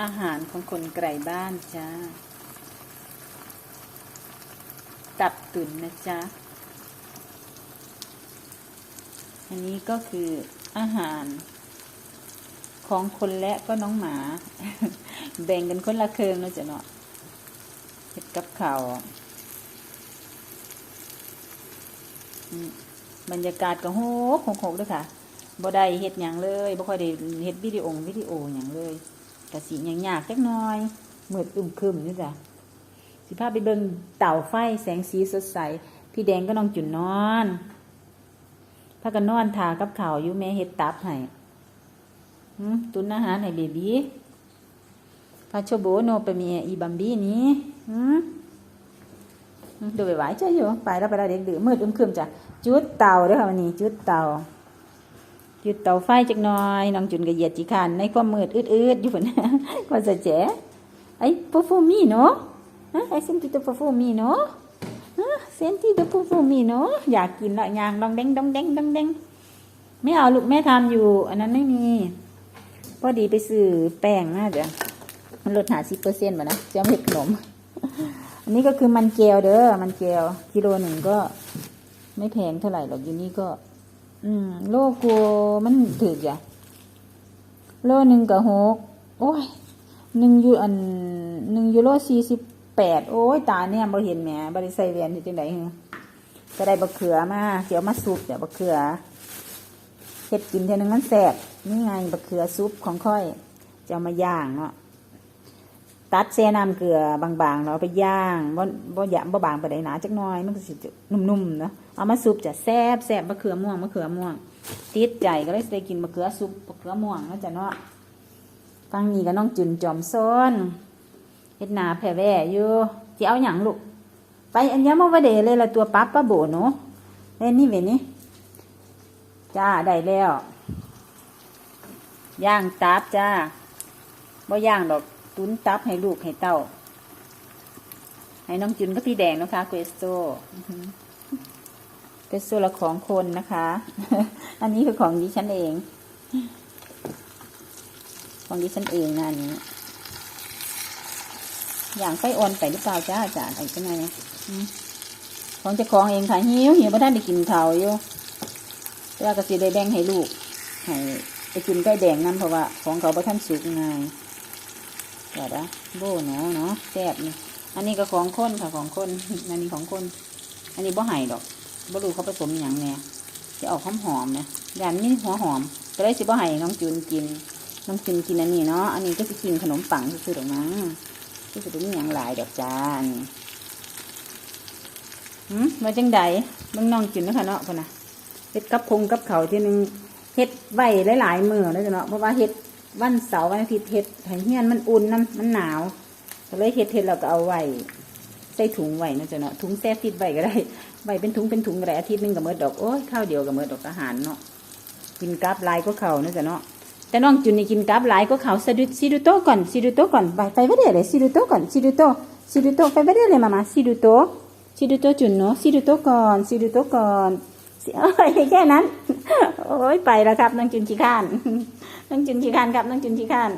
อาหารของคนไกลบ้านจ้า ตับตุ๋นนะจ๊ะ อันนี้ก็คืออาหารของคนและก็น้องหมา แบ่งกันคนละเคิงแล้วจ้ะเนาะเห็ดกับข่าวบรรยากาศก็โหกโหกด้วยค่ะ บ่ได้เฮ็ดหยังเลยบ่ค่อยได้เฮ็ดวิดีโอวิดีโอหยังเลยแต่สิหยังยากจักหน่อยเหมือดอึมครึมนี่จ้ะสิพาไปเบิ่งเต่าไฟแสงสีสดใส พี่แดงก็น้องจุนนอนพากันนอนทากับข่าวอยู่แม่เฮ็ดตับให้ตุนอาหารให้เบบีพาโชโบโนไปเมียอีบัมบี้นี้หืมดูไปไหวใจอยู่ ไปแล้วไปแล้วเด็กดื้อมืดอึมครึมจ้ะจุดเตาด้อค่ะวันนี้ จุดเตา จุดเตาไฟจักหน่อยน้องจุนก็เหยียดจีคันในความมืดอืดๆอยู่พุ่นก็จะเจ๋ไอ้ปูฟูมีเนาะไอ้เซนติโตปูฟูมีเนาะเซนติโตปูฟูมีเนาะอยากกินละยางดองแดงดองแดงดองแดงไม่เอาลูกแม่ทำอยู่ อันนั้นไม่มีพอดีไปซื้อแป้งมาเดี๋ยวมันลดหาสิบเปอร์เซ็นต์มานะจะไม่เห็ดขนม อันนี้ก็คือมันเกลเด้อมันเกลกิโลหนึ่งก็ไม่แพงเท่าไหร่หรอกอยู่นี่ก็ อืม โลกัวมันถือจ้ะโลหนึ่งกับหกโอ้ยหนึ่งยูอันหนึ่งยูโรสี่สิบแปดโอ้ยตาเนี่ยบ่เห็นแหมบริใส่เวียนที่จังได๋ก็ได้บักเขือมาเดี๋ยวมาซุปเดี๋ยวบักเขือเฮ็ดกินเท่านึงมันแซ่บนี่ไงบักเขือซุปของค่อยจะเอามาย่างเนาะ ตัดแซ่น้ำเกลือบางๆเนาะไปย่างบ่บ่หยาบ่บางไปได้หนาจักน่อย มันก็สินุ่มๆเนาะเอามาซุปจะแซ่บแซ่บมะเขือม่วงมะเขือม่วงติดใจก็เลยสิได้กินมะเขือซุปมะเขือม่วงนะจ้ะเนาะฟังนี้ก็น้องจุนจอมซ้นเฮ็ดนาแผ่แว่อยู่สิเอาหยังลูกไปอันยามาว่าเดเลยละตัวปั๊บปะโบเนาะเล่นนี่เวนี่จ้าได้แล้วย่างตับจ้าบ่ย่างดอก ตุ้นตับให้ลูกให้เต้า ให้น้องจุนก็พี่แดงนะคะเกสโตเกสโตละของคนนะคะ อันนี้คือของดิฉันเอง ของดิฉันเองนะอันนี้ อย่างไฟอ่อนไปหรือเปล่าจ้าอาจารย์ไอ้ก็ไงเนี่ยอืมของจะของเองค่ะหิวหิวพระท่านได้กินเข้าอยู่แต่ว่าก็สิได้แบ่งให้ลูกให้ไปกินใกล้แดงนั่นเพราะว่า ของเขาพระท่านสุกไง เดี๋ยวนะโบเนาะเนาะแซ่บนี่อันนี้ก็ของคนค่ะของคนอันนี้ของคนอันนี้บ่ไห่ดอกบ่รู้เขาผสมอย่างแน่จะออกหอมหอมนะอย่างนี้หัวหอมก็เลยสิบ่ไห่น้องจูนกิน น้องจูนกินอันนี้เนาะอันนี้ก็สิกินขนมปังซื่อดอกมั้งก็สิเป็นอย่างหลายดอกจ้าอันนี้หืมมาจังใดเบิ่งน้องกินนะคะเนาะพ่นน่ะเฮ็ดกับคงกับเขาที่หนึงเฮ็ดไว้หลายๆมือแล้วจ้ะเนาะเพราะว่าเฮ็ด วันเสาร์วันอาทิตย์เฮ็ดให้เฮียนมันอุ่นน้ำมันหนาวก็เลยเฮ็ดเฮ็ดแล้วก็เอาไว้ใส่ถุงไว้นะจ๊ะเนาะถุงแซ่ฟิตไว้ก็ได้ไว้เป็นถุงเป็นถุงก็ได้อาทิตย์นึงก็หมดดอกโอ้ยข้าวเดียวก็หมดดอกอาหารเนาะกินกับลายก็เขานะจ๊ะเนาะแต่น้องจุนนี่กินกับลายก็เขาสะดุดซิดูโตก่อนซิดูโตก่อนไปไปไว้เดี๋ยวเลยซิดูโตก่อนซิดูโตซิดูโตไปไว้เดี๋ยวเลยมามาซิดูโตซิดูโตจุนเนาะซิดูโตก่อนซิดูโตก่อนสิเอ้ยแค่นั้น โอ้ยไปแล้วครับน้องจุนขี้ข้าน น้องจุนขี้ข้านครับน้องจุนขี้ข้าน